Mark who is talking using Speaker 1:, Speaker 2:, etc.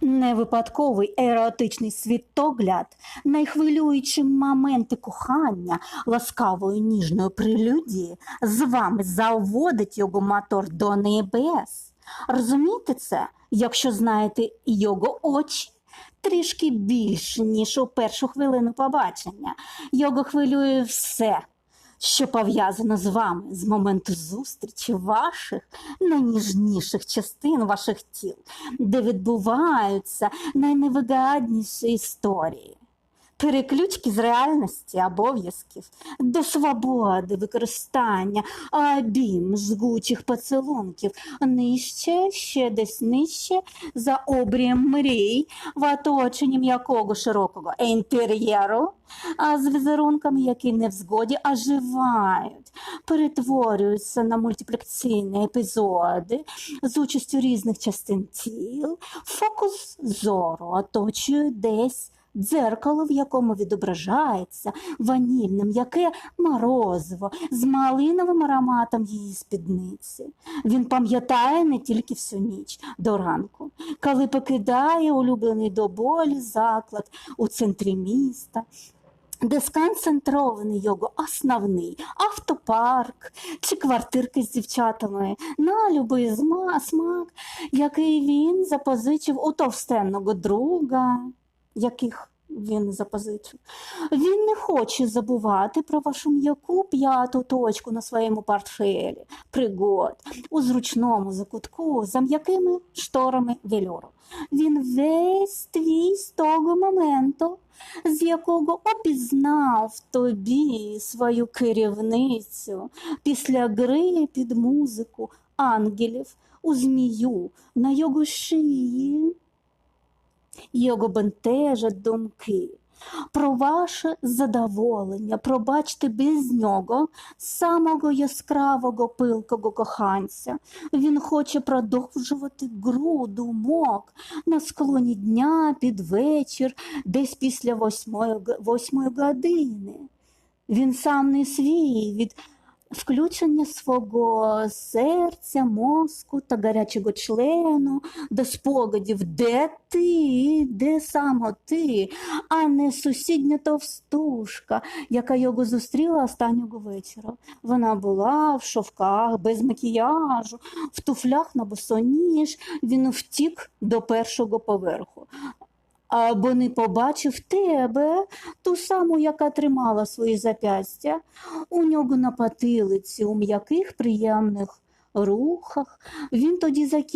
Speaker 1: Невипадковий еротичний світогляд, найхвилюючі моменти кохання ласкавої ніжної прелюдії з вами заводить його мотор до небес. Розумієте це, якщо знаєте його очі? Трішки більше, ніж у першу хвилину побачення. Його хвилює все, що пов'язано з вами з моменту зустрічі ваших найніжніших частин ваших тіл, де відбуваються найневигадніші історії. Переключки з реальності обов'язків до свободи, використання, обійм жгучих поцілунків, нижче, ще десь нижче, за обрієм мрій, в оточенні м'якого широкого інтер'єру, а з візерунками, які не в згоді, а живають, перетворюються на мультиплікаційні епізоди з участю різних частин тіл, фокус зору оточує десь дзеркало, в якому відображається ванільне м'яке морозиво з малиновим ароматом її спідниці. Він пам'ятає не тільки всю ніч до ранку, коли покидає улюблений до болі заклад у центрі міста. Де сконцентрований його основний автопарк чи квартирки з дівчатами на любий смак, який він запозичив у товстенного друга, яких він запозичив. Він не хоче забувати про вашу м'яку п'яту точку на своєму портфелі пригод у зручному закутку за м'якими шторами велюру. Він весь твій з того моменту, з якого опізнав тобі свою керівницю після гри під музику ангелів у змію на його шиї. Його бентежать думки. Про ваше задоволення, пробачте без нього самого яскравого пилкого коханця. Він хоче продовжувати гру думок на склоні дня під вечір, десь після восьмої, восьмої години. Він сам не свій від включення свого серця, мозку та гарячого члену до спогадів, де ти, де саме ти, а не сусідня товстушка, яка його зустріла останнього вечора. Вона була в шовках, без макіяжу, в туфлях на босоніж, він втік до першого поверху. Або не побачив тебе, ту саму, яка тримала свої запястя, у нього на потилиці, у м'яких приємних рухах. Він тоді закінчив.